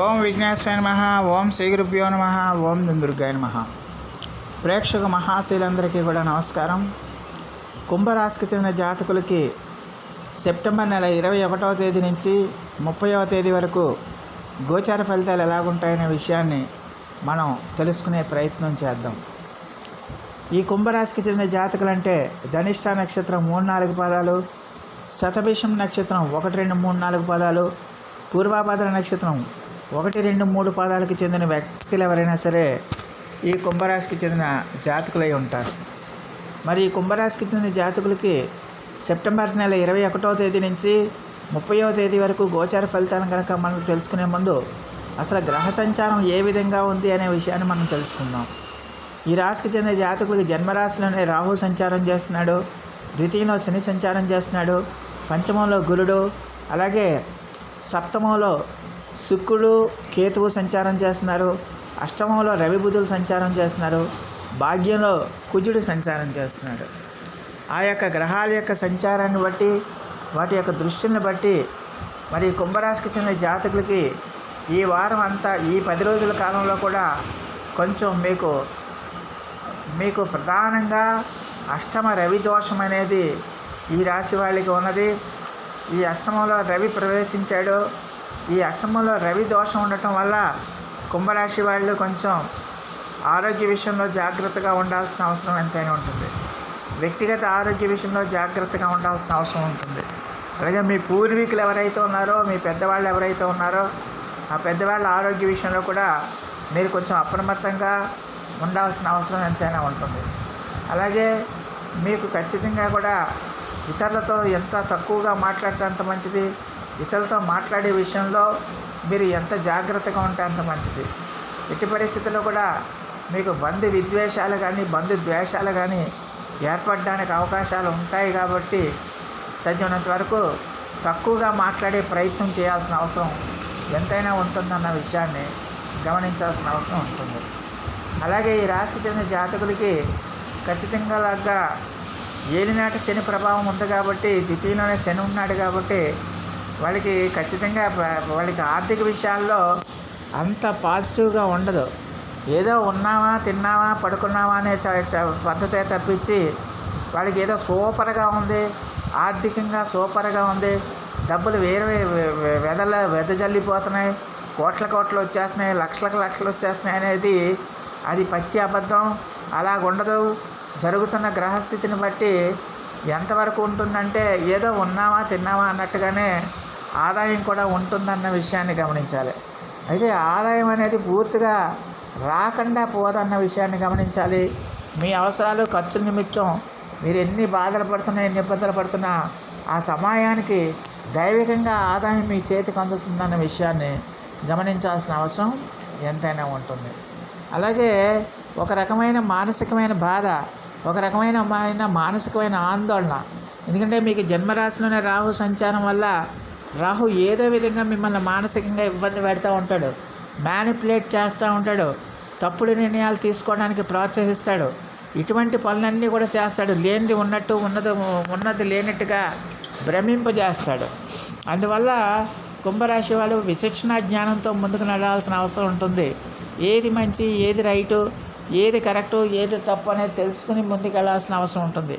ఓం విఘ్నేశ్వర నమ ఓం శ్రీ గురుభ్యో నమ ఓం దుర్గాయ నమ. ప్రేక్షక మహాశీలందరికీ కూడా నమస్కారం. కుంభరాశికి చెందిన జాతకులకి సెప్టెంబర్ నెల ఇరవై ఒకటవ తేదీ నుంచి ముప్పైవ తేదీ వరకు గోచార ఫలితాలు ఎలాగుంటాయనే విషయాన్ని మనం తెలుసుకునే ప్రయత్నం చేద్దాం. ఈ కుంభరాశికి చెందిన జాతకులంటే ధనిష్ట నక్షత్రం మూడు నాలుగు పాదాలు శతభిషం నక్షత్రం ఒకటి రెండు మూడు నాలుగు పదాలు పూర్వాభాద్ర నక్షత్రం ఒకటి రెండు మూడు పాదాలకు చెందిన వ్యక్తులు ఎవరైనా సరే ఈ కుంభరాశికి చెందిన జాతకులై ఉంటారు. మరి ఈ కుంభరాశికి చెందిన జాతకులకి సెప్టెంబర్ నెల ఇరవై ఒకటవ తేదీ నుంచి ముప్పైవ తేదీ వరకు గోచార ఫలితాలను కనుక మనం తెలుసుకునే ముందు అసలు గ్రహ సంచారం ఏ విధంగా ఉంది అనే విషయాన్ని మనం తెలుసుకుందాం. ఈ రాశికి చెందిన జాతకులకి జన్మరాశిలోనే రాహు సంచారం చేస్తున్నాడు ద్వితీయంలో శని సంచారం చేస్తున్నాడు పంచమంలో గురుడు అలాగే సప్తమంలో శుక్రుడు కేతువు సంచారం చేస్తున్నారు అష్టమంలో రవి బుధులు సంచారం చేస్తున్నారు భాగ్యంలో కుజుడు సంచారం చేస్తున్నాడు. ఆ యొక్క గ్రహాల యొక్క సంచారాన్ని బట్టి వాటి యొక్క దృష్టిని బట్టి మరి కుంభరాశికి చెందిన జాతకులకి ఈ వారం అంతా ఈ పది రోజుల కాలంలో కూడా కొంచెం మీకు మీకు ప్రధానంగా అష్టమ రవి దోషం అనేది ఈ రాశి వాళ్ళకి ఉన్నది. ఈ అష్టమంలో రవి ప్రవేశించాడు. ఈ అష్టమంలో రవి దోషం ఉండటం వల్ల కుంభరాశి వాళ్ళు కొంచెం ఆరోగ్య విషయంలో జాగ్రత్తగా ఉండాల్సిన అవసరం ఎంతైనా ఉంటుంది. వ్యక్తిగత ఆరోగ్య విషయంలో జాగ్రత్తగా ఉండాల్సిన అవసరం ఉంటుంది. అలాగే మీ పూర్వీకులు ఎవరైతే ఉన్నారో మీ పెద్దవాళ్ళు ఎవరైతే ఉన్నారో ఆ పెద్దవాళ్ళ ఆరోగ్య విషయంలో కూడా మీరు కొంచెం అప్రమత్తంగా ఉండాల్సిన అవసరం ఎంతైనా ఉంటుంది. అలాగే మీకు ఖచ్చితంగా కూడా ఇతరులతో ఎంత తక్కువగా మాట్లాడితే అంత మంచిది ఇతరులతో మాట్లాడే విషయంలో మీరు ఎంత జాగ్రత్తగా ఉంటే అంత మంచిది. ఎట్టి పరిస్థితుల్లో కూడా మీకు బంధు విద్వేషాలు కానీ బంధు ద్వేషాలు కానీ ఏర్పడడానికి అవకాశాలు ఉంటాయి కాబట్టి సజ్జనంత వరకు తక్కువగా మాట్లాడే ప్రయత్నం చేయాల్సిన అవసరం ఎంతైనా ఉంటుందన్న విషయాన్ని గమనించాల్సిన అవసరం ఉంటుంది. అలాగే ఈ రాశికి చెందిన జాతకులకి ఖచ్చితంగా లాగా ఏలినాటి శని ప్రభావం ఉంది కాబట్టి ద్వితీయంలోనే శని ఉన్నాడు కాబట్టి వాళ్ళకి ఖచ్చితంగా వాళ్ళకి ఆర్థిక విషయాల్లో అంత పాజిటివ్గా ఉండదు. ఏదో ఉన్నామా తిన్నామా పడుకున్నామా అనే చ- పద్ధతే తప్పించి వాళ్ళకి ఏదో సూపర్గా ఉంది ఆర్థికంగా సూపర్గా ఉంది డబ్బులు వేరే వే- వే- వెదల వెదజల్లిపోతున్నాయి కోట్ల కోట్లు వచ్చేస్తున్నాయి లక్షలకు లక్షలు వచ్చేస్తున్నాయి అనేది అది పచ్చి అబద్ధం అలా ఉండదు. జరుగుతున్న గ్రహస్థితిని బట్టి ఎంతవరకు ఉంటుందంటే ఏదో ఉన్నామా తిన్నామా అన్నట్టుగానే ఆదాయం కూడా ఉంటుందన్న విషయాన్ని గమనించాలి. అయితే ఆదాయం అనేది పూర్తిగా రాకుండా పోదన్న విషయాన్ని గమనించాలి. మీ అవసరాలు ఖర్చుల నిమిత్తం మీరు ఎన్ని బాధలు పడుతున్నా ఎన్ని ఇబ్బందులు పడుతున్నా ఆ సమయానికి దైవికంగా ఆదాయం మీ చేతికి అందుతుందన్న విషయాన్ని గమనించాల్సిన అవసరం ఎంతైనా ఉంటుంది. అలాగే ఒక రకమైన మానసికమైన బాధ ఒక రకమైన మైన మానసికమైన ఆందోళన. ఎందుకంటే మీకు జన్మరాశిలోనే రాహు సంచారం వల్ల రాహు ఏదో విధంగా మిమ్మల్ని మానసికంగా ఇబ్బంది పెడతా ఉంటాడు. మ్యానిపులేట్ చేస్తూ ఉంటాడు. తప్పుడు నిర్ణయాలు తీసుకోవడానికి ప్రోత్సహిస్తాడు. ఇటువంటి పనులన్నీ కూడా చేస్తాడు. లేనిది ఉన్నట్టు ఉన్నది ఉన్నది లేనట్టుగా భ్రమింపజేస్తాడు అందువల్ల కుంభరాశి వాళ్ళు విచక్షణ జ్ఞానంతో ముందుకు నడవాల్సిన అవసరం ఉంటుంది. ఏది మంచి ఏది రైటు ఏది కరెక్టు ఏది తప్పు అనేది తెలుసుకుని ముందుకు వెళ్ళాల్సిన అవసరం ఉంటుంది.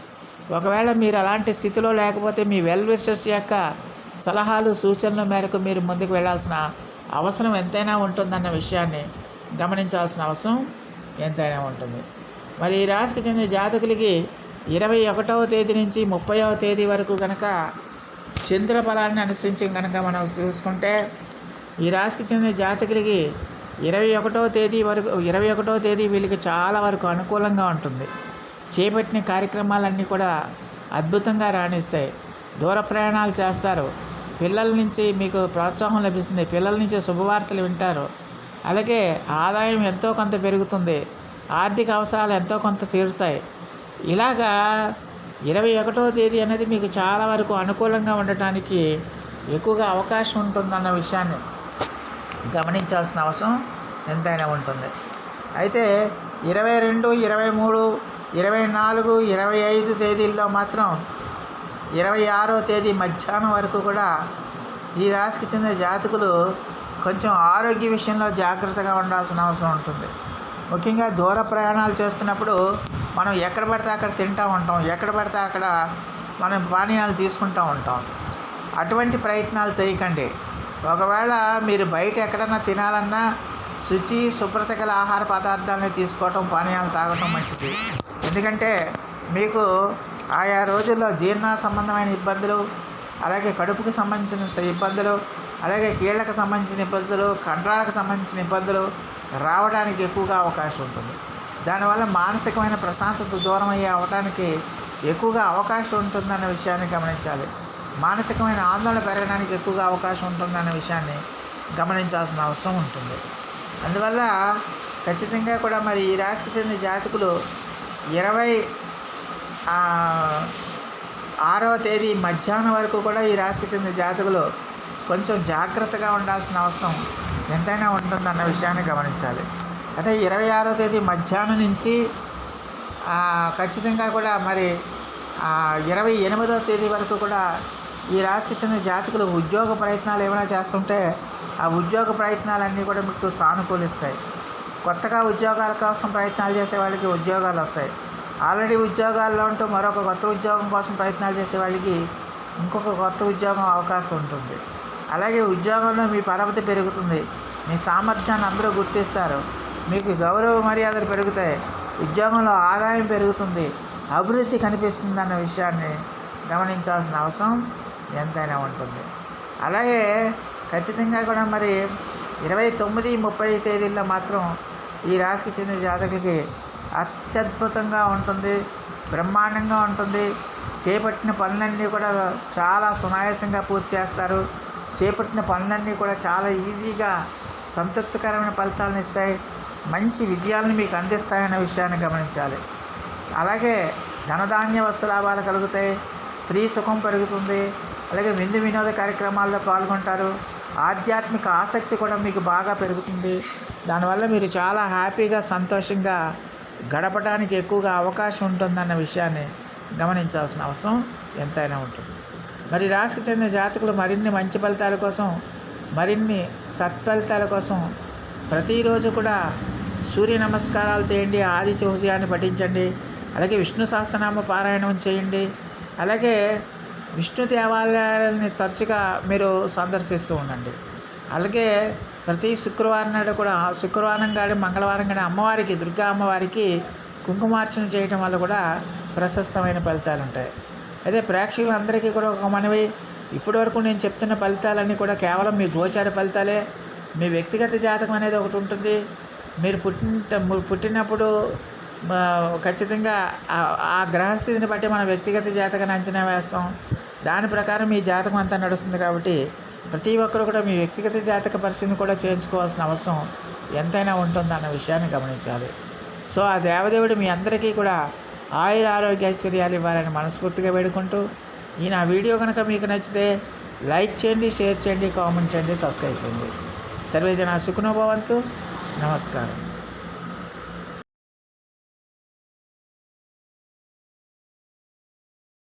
ఒకవేళ మీరు అలాంటి స్థితిలో లేకపోతే మీ వెల్ విషస్ యొక్క సలహాలు సూచనల మేరకు మీరు ముందుకు వెళ్ళాల్సిన అవసరం ఎంతైనా ఉంటుందన్న విషయాన్ని గమనించాల్సిన అవసరం ఎంతైనా ఉంటుంది. మరి ఈ రాశికి చెందిన జాతకులకి ఇరవై ఒకటవ తేదీ నుంచి ముప్పైవ తేదీ వరకు కనుక చంద్ర ఫలాన్ని అనుసరించి కనుక మనం చూసుకుంటే ఈ రాశికి చెందిన జాతకులకి ఇరవై ఒకటవ తేదీ వరకు ఇరవై ఒకటవ తేదీ వీళ్ళకి చాలా వరకు అనుకూలంగా ఉంటుంది. చేపట్టిన కార్యక్రమాలన్నీ కూడా అద్భుతంగా రాణిస్తాయి. దూర ప్రయాణాలు చేస్తారు. పిల్లల నుంచి మీకు ప్రోత్సాహం లభిస్తుంది. పిల్లల నుంచి శుభవార్తలు వింటారు. అలాగే ఆదాయం ఎంతో కొంత పెరుగుతుంది. ఆర్థిక అవసరాలు ఎంతో కొంత తీరుతాయి. ఇలాగా ఇరవై ఒకటవ తేదీ అనేది మీకు చాలా వరకు అనుకూలంగా ఉండటానికి ఎక్కువగా అవకాశం ఉంటుందన్న విషయాన్ని గమనించాల్సిన అవసరం ఎంతైనా ఉంటుంది. అయితే ఇరవై రెండు ఇరవై మూడు ఇరవై నాలుగు ఇరవై ఐదు తేదీల్లో మాత్రం ఇరవై ఆరో తేదీ మధ్యాహ్నం వరకు కూడా ఈ రాశికి చెందిన జాతకులు కొంచెం ఆరోగ్య విషయంలో జాగ్రత్తగా ఉండాల్సిన అవసరం ఉంటుంది. ముఖ్యంగా దూర ప్రయాణాలు చేస్తున్నప్పుడు మనం ఎక్కడ పడితే అక్కడ తింటూ ఉంటాం ఎక్కడ పడితే అక్కడ మనం పానీయాలు తీసుకుంటూ ఉంటాం. అటువంటి ప్రయత్నాలు చేయకండి. ఒకవేళ మీరు బయట ఎక్కడన్నా తినాలన్నా శుచి శుభ్రత గల ఆహార పదార్థాలని తీసుకోవటం పానీయాలు తాగటం మంచిది. ఎందుకంటే మీకు ఆయా రోజుల్లో జీర్ణ సంబంధమైన ఇబ్బందులు అలాగే కడుపుకు సంబంధించిన ఇబ్బందులు అలాగే కీళ్ళకు సంబంధించిన ఇబ్బందులు కండరాలకు సంబంధించిన ఇబ్బందులు రావడానికి ఎక్కువగా అవకాశం ఉంటుంది. దానివల్ల మానసికమైన ప్రశాంతత దూరం అయ్యే అవడానికి ఎక్కువగా అవకాశం ఉంటుందన్న విషయాన్ని గమనించాలి. మానసికమైన ఆందోళన పెరగడానికి ఎక్కువగా అవకాశం ఉంటుందన్న విషయాన్ని గమనించాల్సిన అవసరం ఉంటుంది. అందువల్ల ఖచ్చితంగా కూడా మరి ఈ రాశికి చెందిన జాతకులు ఇరవై ఆరవ తేదీ మధ్యాహ్నం వరకు కూడా ఈ రాశికి చెందిన జాతకులు కొంచెం జాగ్రత్తగా ఉండాల్సిన అవసరం ఎంతైనా ఉంటుందన్న విషయాన్ని గమనించాలి. అదే ఇరవై ఆరో తేదీ మధ్యాహ్నం నుంచి ఖచ్చితంగా కూడా మరి ఇరవై ఎనిమిదవ తేదీ వరకు కూడా ఈ రాశికి చెందిన జాతకులు ఉద్యోగ ప్రయత్నాలు ఏమైనా చేస్తుంటే ఆ ఉద్యోగ ప్రయత్నాలన్నీ కూడా మీకు సానుకూలిస్తాయి. కొత్తగా ఉద్యోగాల కోసం ప్రయత్నాలు చేసే వాళ్ళకి ఉద్యోగాలు వస్తాయి. ఆల్రెడీ ఉద్యోగాల్లో ఉంటూ మరొక కొత్త ఉద్యోగం కోసం ప్రయత్నాలు చేసే వాళ్ళకి ఇంకొక కొత్త ఉద్యోగం అవకాశం ఉంటుంది. అలాగే ఉద్యోగంలో మీ పరపతి పెరుగుతుంది. మీ సామర్థ్యాన్ని అందరూ గుర్తిస్తారు. మీకు గౌరవ మర్యాదలు పెరుగుతాయి. ఉద్యోగంలో ఆదాయం పెరుగుతుంది. అభివృద్ధి కనిపిస్తుంది అన్న విషయాన్ని గమనించాల్సిన అవసరం ఎంతైనా ఉంటుంది. అలాగే ఖచ్చితంగా కూడా మరి ఇరవై తొమ్మిది ముప్పై తేదీల్లో మాత్రం ఈ రాశికి చెందిన జాతకులకి అత్యద్భుతంగా ఉంటుంది బ్రహ్మాండంగా ఉంటుంది. చేపట్టిన పనులన్నీ కూడా చాలా సునాయాసంగా పూర్తి చేస్తారు. చేపట్టిన పనులన్నీ కూడా చాలా ఈజీగా సంతృప్తికరమైన ఫలితాలను ఇస్తాయి. మంచి విజయాలను మీకు అందిస్తాయన్న విషయాన్ని గమనించాలి. అలాగే ధనధాన్య వస్తు లాభాలు కలుగుతాయి. స్త్రీ సుఖం పెరుగుతుంది. అలాగే విందు వినోద కార్యక్రమాల్లో పాల్గొంటారు. ఆధ్యాత్మిక ఆసక్తి కూడా మీకు బాగా పెరుగుతుంది. దానివల్ల మీరు చాలా హ్యాపీగా సంతోషంగా గడపడానికి ఎక్కువగా అవకాశం ఉంటుందన్న విషయాన్ని గమనించాల్సిన అవసరం ఎంతైనా ఉంటుంది. మరి రాశికి చెందిన జాతకులు మరిన్ని మంచి ఫలితాల కోసం మరిన్ని సత్ఫలితాల కోసం ప్రతిరోజు కూడా సూర్య నమస్కారాలు చేయండి ఆది చౌర్యాన్ని పఠించండి అలాగే విష్ణు సహస్రనామ పారాయణం చేయండి అలాగే విష్ణు దేవాలయాలని తరచుగా మీరు సందర్శిస్తూ ఉండండి. అలాగే ప్రతి శుక్రవారం నాడు కూడా శుక్రవారం కానీ మంగళవారం కానీ అమ్మవారికి దుర్గా అమ్మవారికి కుంకుమార్చన చేయటం వల్ల కూడా ప్రశస్తమైన ఫలితాలు ఉంటాయి. అదే ప్రేక్షకులందరికీ కూడా ఒక మనవి. ఇప్పటివరకు నేను చెప్తున్న ఫలితాలన్నీ కూడా కేవలం మీ గోచార ఫలితాలే. మీ వ్యక్తిగత జాతకం అనేది ఒకటి ఉంటుంది. మీరు పుట్టిన మీరు పుట్టినప్పుడు ఖచ్చితంగా ఆ- ఆ గ్రహస్థితిని బట్టి మన వ్యక్తిగత జాతకాన్ని అంచనా వేస్తాం. దాని ప్రకారం మీ జాతకం అంతా నడుస్తుంది కాబట్టి ప్రతి ఒక్కరు కూడా మీ వ్యక్తిగత జాతక పరిశీలన కూడా చేయించుకోవాల్సిన అవసరం ఎంతైనా ఉంటుందన్న విషయాన్ని గమనించాలి. సో ఆ దేవదేవుడు మీ అందరికీ కూడా ఆయుర ఆరోగ్య ఐశ్వర్యాలు ఇవ్వాలని మనస్ఫూర్తిగా వేడుకుంటూ ఈ నా వీడియో కనుక మీకు నచ్చితే లైక్ చేయండి షేర్ చేయండి కామెంట్ చేయండి సబ్స్క్రైబ్ చేయండి. సర్వేజన సుఖనోభవంతు నమస్కారం.